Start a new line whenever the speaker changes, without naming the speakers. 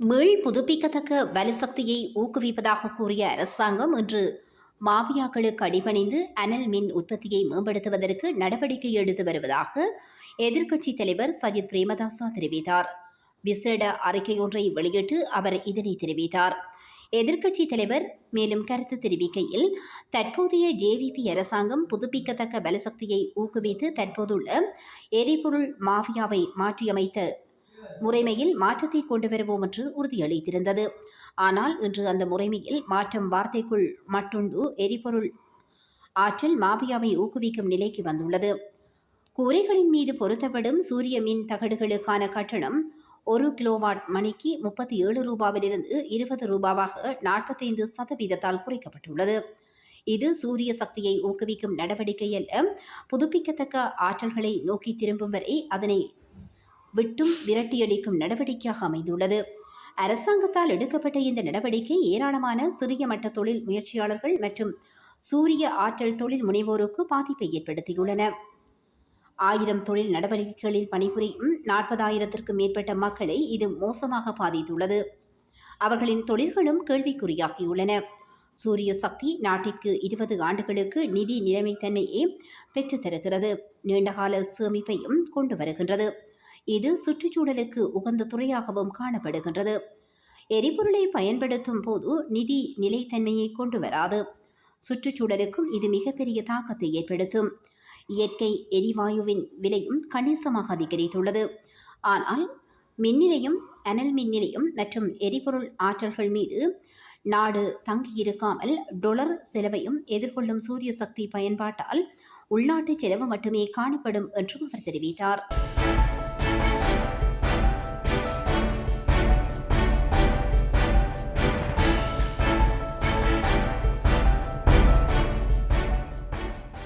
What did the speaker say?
மீள் புதுப்பிக்கத்தக்க வலுசக்தியை ஊக்குவிப்பதாக கூறிய அரசாங்கம் இன்று மாவியாக்களுக்கு அடிபணிந்து அனல் மின் உற்பத்தியை மேம்படுத்துவதற்கு நடவடிக்கை எடுத்து வருவதாக எதிர்க்கட்சித் தலைவர் சஜித் பிரேமதாசா தெரிவித்தார். விசேட அறிக்கையொன்றை வெளியிட்டு அவர் இதனை தெரிவித்தார். எதிர்க்கட்சித் தலைவர் மேலும் கருத்து தெரிவிக்கையில் தற்போதைய ஜேவிபி அரசாங்கம் புதுப்பிக்கத்தக்க வலுசக்தியை ஊக்குவித்து தற்போதுள்ள எரிபொருள் மாஃபியாவை மாற்றியமைத்த முறைமையில் மாற்றத்தை கொண்டு வருவோம் என்று உறுதியளித்திருந்தது. ஆனால் இன்று அந்த முறைமையில் மாற்றம் வார்த்தைக்குள் மட்டுண்டு எரிபொருள் ஆற்றல் மாபியாவை ஊக்குவிக்கும் நிலைக்கு வந்துள்ளது. கூரைகளின் மீது பொருத்தப்படும் சூரிய மின் தகடுகளுக்கான கட்டணம் ஒரு கிலோவாட் மணிக்கு முப்பத்தி ஏழு ரூபாவிலிருந்து இருபது ரூபாவாக நாற்பத்தைந்து சதவீதத்தால் குறைக்கப்பட்டுள்ளது. இது சூரிய சக்தியை ஊக்குவிக்கும் நடவடிக்கை அல்ல புதுப்பிக்கத்தக்க ஆற்றல்களை நோக்கி திரும்பும் வரை அதனை விட்டும் விரட்டியடிக்கும் நடவடிக்கையாக அமைந்துள்ளது. அரசாங்கத்தால் எடுக்கப்பட்ட இந்த நடவடிக்கை ஏராளமான சிறிய மட்ட தொழில் முயற்சியாளர்கள் மற்றும் சூரிய ஆற்றல் தொழில் முனைவோருக்கு பாதிப்பை ஏற்படுத்தியுள்ளன. ஆயிரம் தொழில் நடவடிக்கைகளில் பணிபுரியும் நாற்பதாயிரத்திற்கும் மேற்பட்ட மக்களை இது மோசமாக பாதித்துள்ளது. அவர்களின் தொழில்களும் கேள்விக்குறியாகியுள்ளன. சூரிய சக்தி நாட்டிற்கு இருபது ஆண்டுகளுக்கு நிதி நிலைமைத்தன்மையை பெற்றுத்தருகிறது. நீண்டகால சேமிப்பையும் கொண்டு வருகின்றது. இது சுற்றுச்சூழலுக்கு உகந்த துறையாகவும் காணப்படுகின்றது. எரிபொருளை பயன்படுத்தும் போது நிதி நிலைத்தன்மையை கொண்டு வராது. சுற்றுச்சூழலுக்கும் இது மிகப்பெரிய தாக்கத்தை ஏற்படுத்தும். இயற்கை எரிவாயுவின் விலையும் கணிசமாக அதிகரித்துள்ளது. ஆனால் மின் நிலையம் அனல் மின் நிலையம் மற்றும் எரிபொருள் ஆற்றல்கள் மீது நாடு தங்கியிருக்காமல் டொலர் செலவையும் எதிர்கொள்ளும் சூரிய சக்தி பயன்பாட்டால் உள்நாட்டு செலவு மட்டுமே காணப்படும் என்றும் அவர் தெரிவித்தார்.